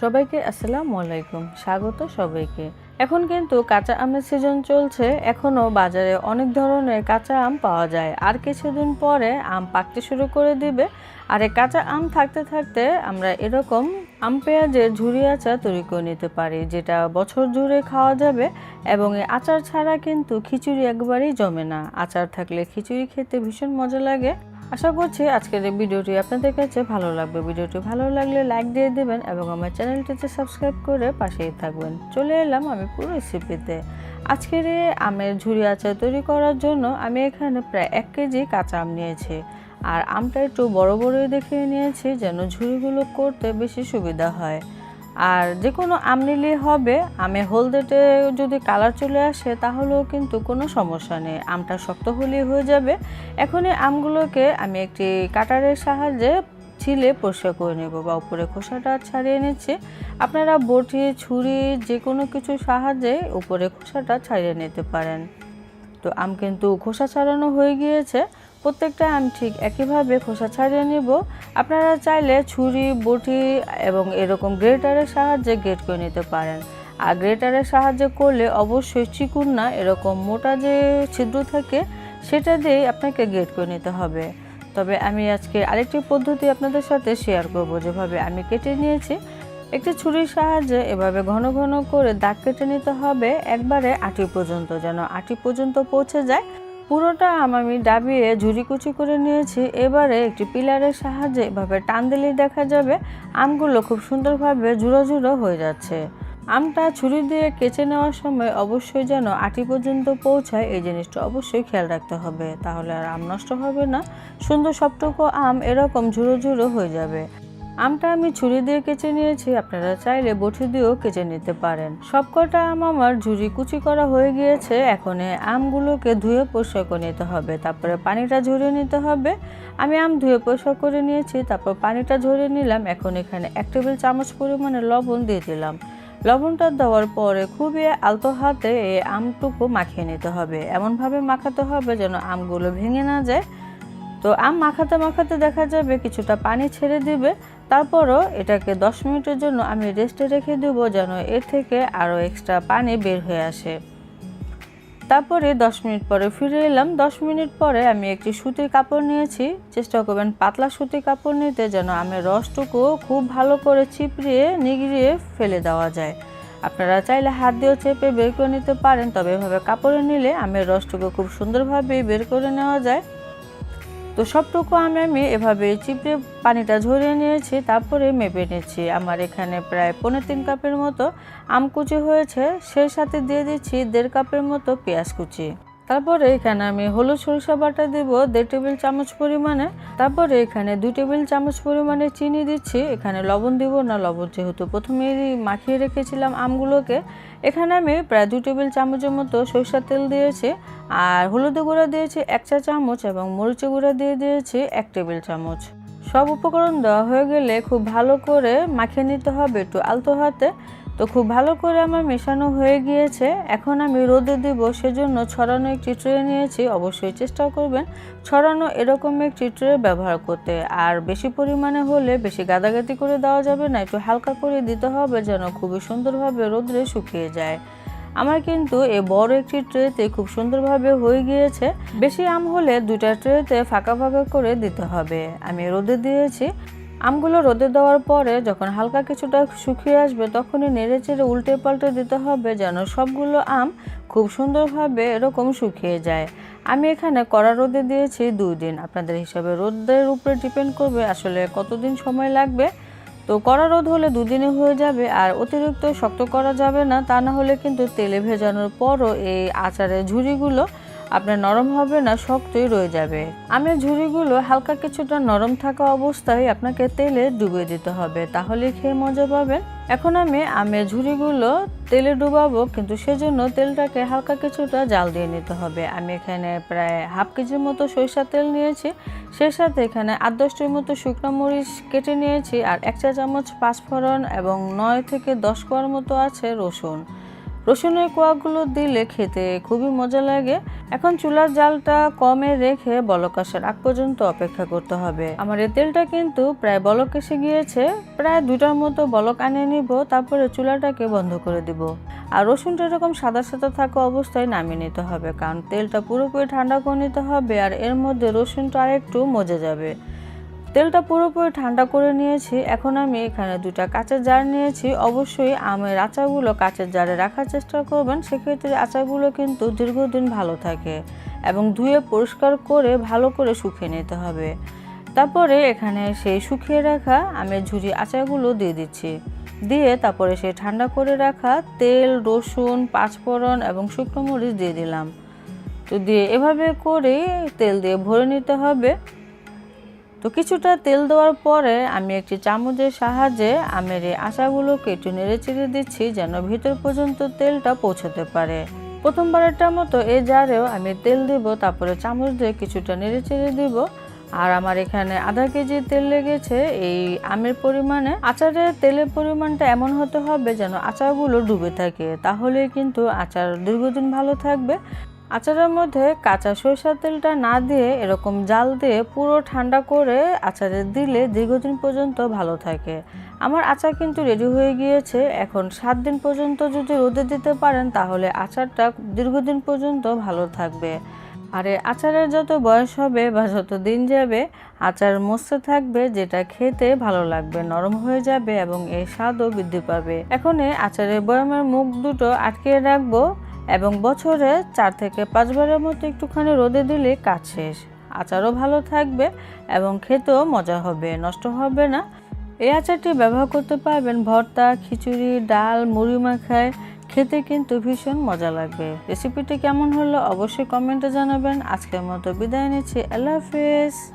সবাইকে আসসালামু আলাইকুম। স্বাগত সবাইকে। এখন কিন্তু কাঁচা আমের সিজন চলছে। এখনও বাজারে অনেক ধরনের কাঁচা আম পাওয়া যায়। আর কিছুদিন পরে আম পাকতে শুরু করে দিবে। আর এই কাঁচা আম থাকতে থাকতে আমরা এরকম আম পেঁয়াজের ঝুরি আচার তৈরি করে নিতে পারি, যেটা বছর জুড়ে খাওয়া যাবে এবং এই আচার ছাড়া কিন্তু খিচুড়ি একবারেই জমে না। আচার থাকলে খিচুড়ি খেতে ভীষণ মজা লাগে। আশা করছি আজকের এই ভিডিওটি আপনাদের কাছে ভালো লাগবে। ভিডিওটি ভালো লাগলে লাইক দিয়ে দেবেন এবং আমার চ্যানেলটিতে সাবস্ক্রাইব করে পাশেই থাকবেন। চলে এলাম আমি পুরো রেসিপিতে। আজকের এই আমের ঝুরি আচার তৈরি করার জন্য আমি এখানে প্রায় এক কেজি কাঁচা আম নিয়েছি। আর আমটা একটু বড় বড়ই দেখে নিয়েছি যেন ঝুড়িগুলো করতে বেশি সুবিধা হয়। আর যে কোনো আম নিলেই হবে, আমে হলদেটে যদি কালার চলে আসে, তাহলেও কিন্তু কোনো সমস্যা নেই। আমটা শক্ত হলেই হয়ে যাবে। এখনই আমগুলোকে আমি একটি কাটারের সাহায্যে ছিলে পরিষ্কার করে নেব বা উপরে খোসাটা ছাড়িয়ে নিচ্ছি। আপনারা বটি, ছুরি যে কোনো কিছুর সাহায্যে উপরে খোসাটা ছাড়িয়ে নিতে পারেন। তো আম কিন্তু খোসা ছাড়ানো হয়ে গিয়েছে। প্রত্যেকটা আম ঠিক একইভাবে খোসা ছাড়িয়ে নিব। আপনারা চাইলে ছুরি, বটি এবং এরকম গ্রেটারের সাহায্যে গ্রেট করে নিতে পারেন। আর গ্রেটারের সাহায্যে করলে অবশ্যই চিকুন না, এরকম মোটা যে ছিদ্র থাকে, সেটা দিয়েই আপনাকে গ্রেট করে নিতে হবে। তবে আমি আজকে আরেকটি পদ্ধতি আপনাদের সাথে শেয়ার করব, যেভাবে আমি কেটে নিয়েছি। একটি ছুরির সাহায্যে এভাবে ঘন ঘন করে দাগ কেটে নিতে হবে, একবারে আটি পর্যন্ত, যেন আটি পর্যন্ত পৌঁছে যায়। পুরোটা আম ডাবিয়ে ঝুরি কুচি করে নিয়েছি। এবারে একটি পিলারের সাহায্যে এভাবে টান দিলেই দেখা যাবে আমগুলো খুব সুন্দরভাবে ঝুড়ো ঝুড়ো হয়ে যাচ্ছে। আমটা ছুরি দিয়ে কেচে নেওয়ার সময় অবশ্যই যেন আটি পর্যন্ত পৌঁছায়, এই জিনিসটা অবশ্যই খেয়াল রাখতে হবে। তাহলে আর আম নষ্ট হবে না। সুন্দর সবটুকু আম এরকম ঝুড়ো ঝুড়ো হয়ে যাবে। আমটা আমি ছুরি দিয়ে কেচে নিয়েছি, আপনারা চাইলে বটি দিয়েও কেচে নিতে পারেন। সবকটা আম আমার ঝুরি কুচি করা হয়ে গিয়েছে, এখন আমগুলোকে ধুয়ে পরিষ্কার করে নিতে হবে। তারপরে পানিটা ঝরিয়ে নিতে হবে। আমি আম ধুয়ে পরিষ্কার করে নিয়েছি, তারপর পানিটা ঝরিয়ে নিলাম, এখন এখানে এক টেবিল চামচ পরিমাণে লবণ দিয়ে দিলাম। লবণটা দেওয়ার পরে খুবই আলতো হাতে এই আমটুকু মাখিয়ে নিতে হবে। এমনভাবে মাখাতে হবে যেন আমগুলো ভেঙে না যায়। তো আম মাখাতে মাখাতে দেখা যাবে কিছুটা পানি ছেড়ে দিবে। তারপরও এটাকে দশ মিনিটের জন্য আমি রেস্টে রেখে দেবো যেন এর থেকে আরও এক্সট্রা পানি বের হয়ে আসে। তারপরে দশ মিনিট পরে ফিরে এলাম। দশ মিনিট পরে আমি একটি সুতির কাপড় নিয়েছি। চেষ্টা করবেন পাতলা সুতির কাপড় নিতে যেন আমের রসটুকু খুব ভালো করে চিপড়িয়ে, নিগড়িয়ে ফেলে দেওয়া যায়। আপনারা চাইলে হাত দিয়েও চেপে বের করে নিতে পারেন, তবে এভাবে কাপড়ে নিলে আমের রসটুকু খুব সুন্দরভাবে বের করে নেওয়া যায়। তো সবটুকু আমি আমি এভাবে চিপড়ে পানিটা ঝরিয়ে নিয়েছি, তারপরে মেপে নিচ্ছি। আমার এখানে প্রায় পনেরো তিন কাপের মতো আম কুচি হয়েছে, সেই সাথে দিয়ে দিচ্ছি দেড় কাপের মতো পেঁয়াজ কুচি। তারপরে এখানে আমি হলুদ সরিষা বাটা দেব, দেড় টেবিল চামচ পরিমাণে। তারপরে এখানে দুই টেবিল চামচ পরিমাণে চিনি দিচ্ছি। এখানে লবণ দিব না, লবণ যেহেতু প্রথমেই মাখিয়ে রেখেছিলাম আমগুলোকে। এখানে আমি প্রায় দুই টেবিল চামচের মতো সরিষার তেল দিয়েছি, আর হলুদ গুঁড়া দিয়েছি এক চা চামচ এবং মরিচি গুঁড়া দিয়ে দিয়েছি এক টেবিল চামচ। সব উপকরণ দেওয়া হয়ে গেলে খুব ভালো করে মাখিয়ে নিতে হবে একটু আলতো হাতে। তো খুব ভালো করে আমার মেশানো হয়ে গিয়েছে। এখন আমি রোদে দিব, সেজন্য ছড়ানো একটি ট্রে নিয়েছি। অবশ্যই চেষ্টা করবেন ছড়ানো এরকম একটি ট্রে ব্যবহার করতে। আর বেশি পরিমাণে হলে বেশি গাদাগাদি করে দেওয়া যাবে না, একটু হালকা করে দিতে হবে যেন খুবই সুন্দরভাবে রোদ্রে শুকিয়ে যায়। আমার কিন্তু এই বড় একটি ট্রেতে খুব সুন্দরভাবে হয়ে গিয়েছে। বেশি আম হলে দুটা ট্রেতে ফাঁকা ফাঁকা করে দিতে হবে। আমি রোদে দিয়েছি। আমগুলো রোদে দেওয়ার পরে যখন হালকা কিছুটা শুকিয়ে আসবে, তখনই নেড়ে চেড়ে উল্টে পাল্টে দিতে হবে যেন সবগুলো আম খুব সুন্দরভাবে এরকম শুকিয়ে যায়। আমি এখানে কড়া রোদে দিয়েছি দুই দিন। আপনাদের হিসাবে রোদের উপরে ডিপেন্ড করবে আসলে কতদিন সময় লাগবে। তো কড়া রোদ হলে দুদিনে হয়ে যাবে, আর অতিরিক্ত শক্ত করা যাবে না। তা না হলে কিন্তু তেলে ভেজানোর পরও এই আচারের ঝুড়িগুলো আপনার নরম হবে না, শক্তই রয়ে যাবে। আমের ঝুড়িগুলো হালকা কিছুটা নরম থাকা অবস্থায় আপনাকে তেলে ডুবিয়ে দিতে হবে তাহলে খেয়ে মজা পাবেন। এখন আমি আমের ঝুড়িগুলো তেলে ডুবাবো, কিন্তু সেজন্য তেলটাকে হালকা কিছুটা জাল দিয়ে নিতে হবে। আমি এখানে প্রায় হাফ কেজির মতো সরিষা তেল নিয়েছি, সেই সাথে এখানে আট দশটির মতো শুকনো মরিচ কেটে নিয়েছি, আর এক চা চামচ পাঁচফোড়ন এবং নয় থেকে দশ কোয়ার মতো আছে রসুন। রসুনের কোয়াগুলো দিলে খেতে খুবই মজা লাগে। এখন চুলার জালটা কমে রেখে বলক আসার আগ পর্যন্ত অপেক্ষা করতে হবে। আমার এ তেলটা কিন্তু প্রায় বলক এসে গিয়েছে। প্রায় দুটার মতো বলক আনিয়ে নিব, তারপরে চুলাটাকে বন্ধ করে দিব। আর রসুনটা এরকম সাদা সাদা থাকা অবস্থায় নামিয়ে নিতে হবে, কারণ তেলটা পুরোপুরি ঠান্ডা করে নিতে হবে আর এর মধ্যে রসুনটা আরেকটু মজে যাবে। তেলটা পুরোপুরি ঠান্ডা করে নিয়েছি। এখন আমি এখানে দুটা কাঁচের জার নিয়েছি। অবশ্যই আমের আচারগুলো কাঁচের জারে রাখার চেষ্টা করবেন। সেক্ষেত্রে আচারগুলো কিন্তু দীর্ঘদিন ভালো থাকে এবং ধুয়ে পরিষ্কার করে ভালো করে শুকিয়ে নিতে হবে। তারপরে এখানে সেই শুকিয়ে রাখা আমের ঝুরি আচারগুলো দিয়ে দিচ্ছি। দিয়ে তারপরে সেই ঠান্ডা করে রাখা তেল, রসুন, পাঁচফোড়ন এবং শুকনো মরিচ দিয়ে দিলাম। তো দিয়ে এভাবে করে তেল দিয়ে ভরে নিতে হবে। তো কিছুটা তেল দেওয়ার পরে আমি একটি চামচের সাহায্যে আমের এই আচাগুলোকে একটু নেড়ে চেড়ে দিচ্ছি যেন ভিতর পর্যন্ত তেলটা পৌঁছাতে পারে। প্রথমবারেরটার মতো এই জারেও আমি তেল দিব, তারপরে চামচ দিয়ে কিছুটা নেড়ে চেড়ে দিব। আর আমার এখানে আধা কেজি তেল লেগেছে, এই আমের পরিমাণে। আচারের তেলের পরিমাণটা এমন হতে হবে যেন আচারগুলো ডুবে থাকে তাহলে কিন্তু আচার দীর্ঘদিন ভালো থাকবে। আচারের মধ্যে কাঁচা সরিষার তেলটা না দিয়ে এরকম জাল দিয়ে পুরো ঠান্ডা করে আচারে দিলে দীর্ঘদিন পর্যন্ত ভালো থাকে। আমার আচার কিন্তু রেডি হয়ে গিয়েছে। এখন সাত দিন পর্যন্ত যদি রোদে দিতে পারেন, তাহলে আচারটা দীর্ঘদিন পর্যন্ত ভালো থাকবে। আর আচারের যত বয়স হবে বা যত দিন যাবে, আচার মস্তে থাকবে, যেটা খেতে ভালো লাগবে, নরম হয়ে যাবে এবং এর স্বাদও বৃদ্ধি পাবে। এখন আচারের বয়ামের মুখ দুটো আটকে রাখব। এবং বছরে চার থেকে পাঁচবারের মতো একটুখানি রোদে দিলে কাজ শেষ। আচারও ভালো থাকবে এবং খেতেও মজা হবে, নষ্ট হবে না। এই আচারটি ব্যবহার করতে পারবেন ভর্তা, খিচুড়ি, ডাল, মুড়ি মাখায়। খেতে কিন্তু ভীষণ মজা লাগবে। রেসিপিটি কেমন হলো অবশ্যই কমেন্টে জানাবেন। আজকের মতো বিদায় নিচ্ছি। আল্লাহ হাফেজ।